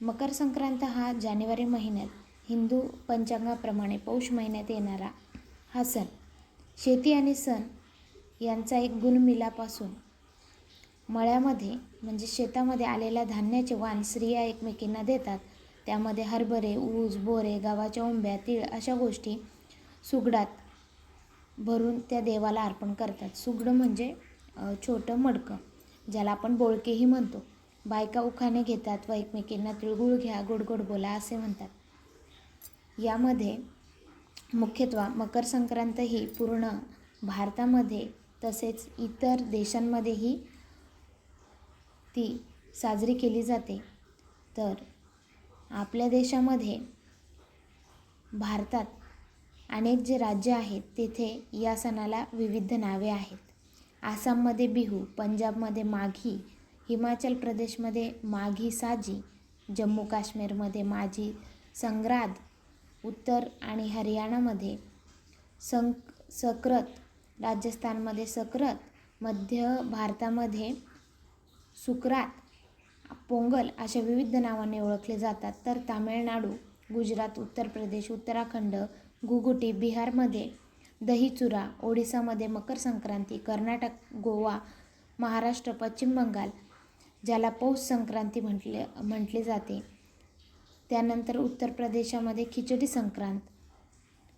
मकर संक्रांत हा जानेवारी महिन्यात हिंदू पंचांगाप्रमाणे पौष महिन्यात येणारा हा सण. शेती आणि सण यांचा एक गुणमिलापासून मळ्यामध्ये म्हणजे शेतामध्ये आलेल्या धान्याचे वाण स्त्रिया एकमेकींना देतात. त्यामध्ये हरभरे ऊस बोरे गव्हाच्या ओंब्या तीळ अशा गोष्टी सुगडात भरून त्या देवाला अर्पण करतात. सुगडं म्हणजे छोटं मडकं ज्याला आपण बोळकेही म्हणतो. बायका उखाणे घेतात व एकमेकींना तिळगुळ घ्या गोड गोड बोला असे म्हणतात. यामध्ये मुख्यत्वे मकर संक्रांत ही पूर्ण भारतामध्ये तसेच इतर देशांमध्येही ती साजरी केली जाते. तर आपल्या देशामध्ये भारतात अनेक जे राज्य आहेत तेथे या सणाला विविध नावे आहेत. आसाममध्ये बिहू पंजाबमध्ये माघी हिमाचल प्रदेशमध्ये माघी साजी जम्मू काश्मीरमध्ये माझी संग्राद उत्तर आणि हरियाणामध्ये सं सक्रत राजस्थानमध्ये सक्रत मध्य भारतामध्ये सुकरात पोंगल अशा विविध नावाने ओळखले जातात. तर तामिळनाडू गुजरात उत्तर प्रदेश उत्तराखंड गुगुटी बिहारमध्ये दहीचुरा ओडिसामध्ये मकर संक्रांती कर्नाटक गोवा महाराष्ट्र पश्चिम बंगाल ज्याला पौष संक्रांती म्हटले म्हटले जाते. त्यानंतर उत्तर प्रदेशामध्ये खिचडी संक्रांत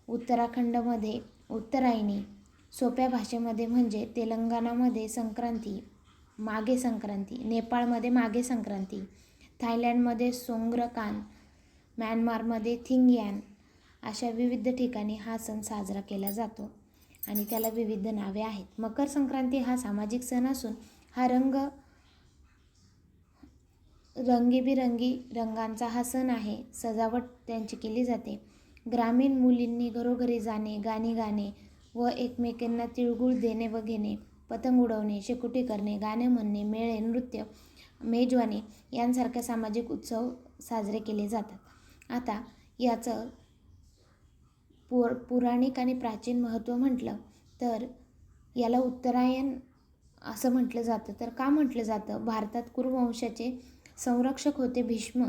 उत्तराखंडमध्ये उत्तरायणी सोप्या भाषेमध्ये म्हणजे तेलंगणामध्ये संक्रांती मागे संक्रांती नेपाळमध्ये मागे संक्रांती थायलंडमध्ये सोंग्रकान म्यानमारमध्ये थिंगयान अशा विविध ठिकाणी हा सण साजरा केला जातो आणि त्याला विविध नावे आहेत. मकर संक्रांती हा सामाजिक सण असून हा रंग रंगीबिरंगी रंगांचा हा सण आहे. सजावट त्यांची केली जाते. ग्रामीण मुलींनी घरोघरी जाणे गाणी गाणे व एकमेकांना तिळगुळ देणे व घेणे पतंग उडवणे शेकोटी करणे गाणे म्हणणे मेळे नृत्य मेजवानी यांसारख्या सामाजिक उत्सव साजरे केले जातात. आता याचं पुर पुराणिक आणि प्राचीन महत्त्व म्हटलं तर याला उत्तरायण असं म्हटलं जातं. तर का म्हटलं जातं? भारतात कुरुवंशाचे संरक्षक होते भीष्म.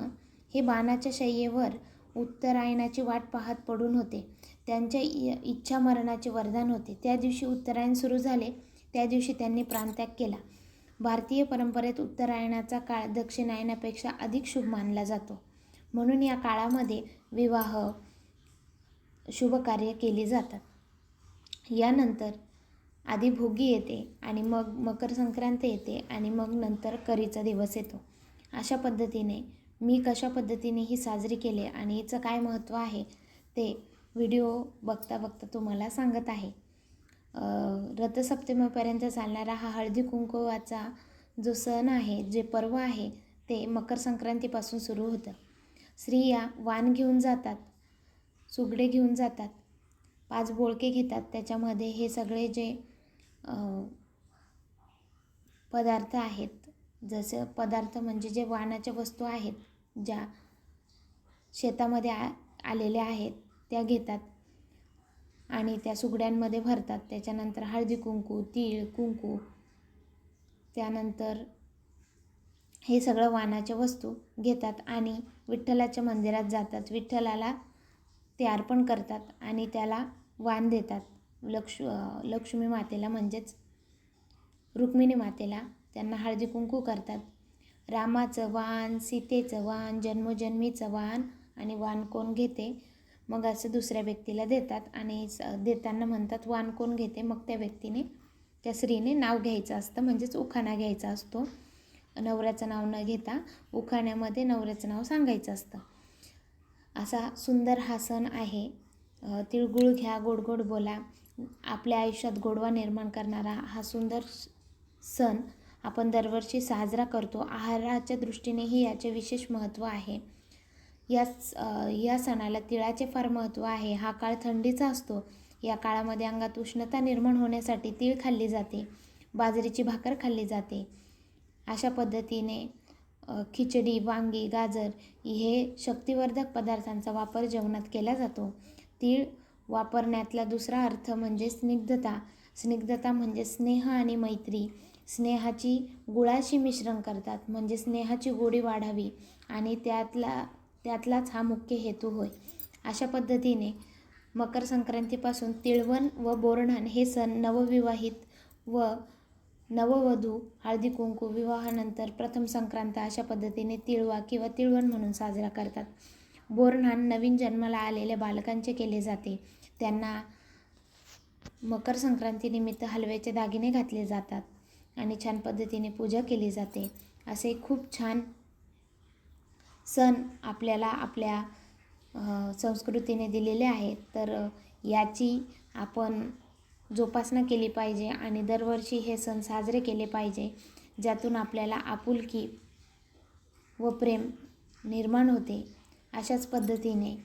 हे बाणाच्या शय्येवर उत्तरायणाची वाट पाहत पडून होते. त्यांच्या इ इच्छा मरणाचे वरदान होते. त्या दिवशी उत्तरायण सुरू झाले. त्या दिवशी त्यांनी प्राणत्याग केला. भारतीय परंपरेत उत्तरायणाचा काळ दक्षिणायनापेक्षा अधिक शुभ मानला जातो. म्हणून या काळामध्ये विवाह शुभकार्य केली जातात. यानंतर आधी भोगी येते आणि मग मकर संक्रांत येते आणि मग नंतर करीचा दिवस येतो. अशा पद्धतीने मी कशा पद्धतीने ही साजरी केले आणि हिचं काय महत्त्व आहे ते व्हिडिओ बघता बघता तुम्हाला सांगत आहे. रथसप्तमीपर्यंत चालणारा हा हळदी कुंकवाचा जो सण आहे जे पर्व आहे ते मकर संक्रांतीपासून सुरू होतं. स्त्रिया वाण घेऊन जातात सुगडे घेऊन जातात पाच बोळके घेतात त्याच्यामध्ये हे सगळे जे पदार्थ आहेत जसं पदार्थ म्हणजे जे वाणाच्या वस्तू आहेत ज्या शेतामध्ये आ आलेल्या आहेत त्या घेतात. आणि त्या सुगड्यांमध्ये भरतात. त्याच्यानंतर हळदी कुंकू तीळ कुंकू त्यानंतर हे सगळं वाणाच्या वस्तू घेतात आणि विठ्ठलाच्या मंदिरात जातात. विठ्ठलाला ते अर्पण करतात आणि त्याला वाण देतात. लक्ष लक्ष्मी मातेला म्हणजेच रुक्मिणी मातेला त्यांना हळदी कुंकू करतात. रामाचं वाण सीतेचं वाहन जन्मोजन्मीचं वाण आणि वाण कोण घेते? मग असं दुसऱ्या व्यक्तीला देतात आणि स देताना म्हणतात वाण कोण घेते? मग त्या व्यक्तीने त्या स्त्रीने नाव घ्यायचं असतं म्हणजेच उखाणा घ्यायचा असतो. नवऱ्याचं नाव न घेता उखाण्यामध्ये नवऱ्याचं नाव सांगायचं असतं. असा सुंदर हा सण आहे. तिळगुळ घ्या गोड गोड बोला. आपल्या आयुष्यात गोडवा निर्माण करणारा हा सुंदर सण आपण दरवर्षी साजरा करतो. आहाराच्या दृष्टीनेही याचे विशेष महत्त्व आहे. याच या सणाला तिळाचे फार महत्त्व आहे. हा काळ थंडीचा असतो. या काळामध्ये अंगात उष्णता निर्माण होण्यासाठी तीळ खाल्ली जाते. बाजरीची भाकर खाल्ली जाते. अशा पद्धतीने खिचडी वांगी गाजर हे शक्तिवर्धक पदार्थांचा वापर जेवणात केला जातो. तीळ वापरण्यातला दुसरा अर्थ म्हणजे स्निग्धता. स्निग्धता म्हणजे स्नेह आणि मैत्री. स्नेहाची गुळाशी मिश्रण करतात. म्हणजे स्नेहाची गोडी वाढावी आणि त्यातला त्यातलाच हा मुख्य हेतू होय. अशा पद्धतीने मकर संक्रांतीपासून तिळवण व बोरन्हाण हे सण नवविवाहित व नववधू हळदी कुंकू विवाहानंतर प्रथम संक्रांत अशा पद्धतीने तिळवा किंवा तिळवण म्हणून साजरा करतात. बोरणान नवीन जन्माला आलेल्या बालकांचे केले जाते. त्यांना मकर संक्रांतीनिमित्त हलव्याचे दागिने घातले जातात. आणि छान पद्धतीने पूजा केली जाते. असे खूप छान सण आपल्याला आपल्या संस्कृतीने दिलेले आहेत. तर याची आपण जोपासना केली पाहिजे आणि दरवर्षी हे सण साजरे केले पाहिजे ज्यातून आपल्याला आपुलकी व प्रेम निर्माण होते. अशाच पद्धतीने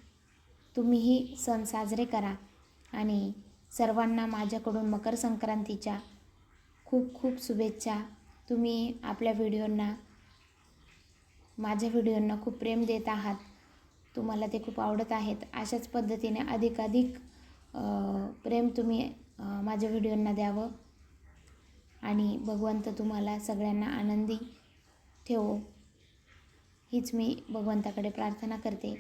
तुम्हीही सण साजरे करा आणि सर्वांना माझ्याकडून मकर संक्रांतीच्या खूप खूप शुभेच्छा. तुम्ही आपल्या व्हिडिओंना माझ्या व्हिडिओंना खूप प्रेम देत आहात. तुम्हाला ते खूप आवडत आहेत. अशाच पद्धतीने अधिकाधिक प्रेम तुम्ही माझ्या व्हिडिओंना द्यावं. आणि भगवंत तुम्हाला सगळ्यांना आनंदी ठेवो. हीच मी भगवंताकडे प्रार्थना करते.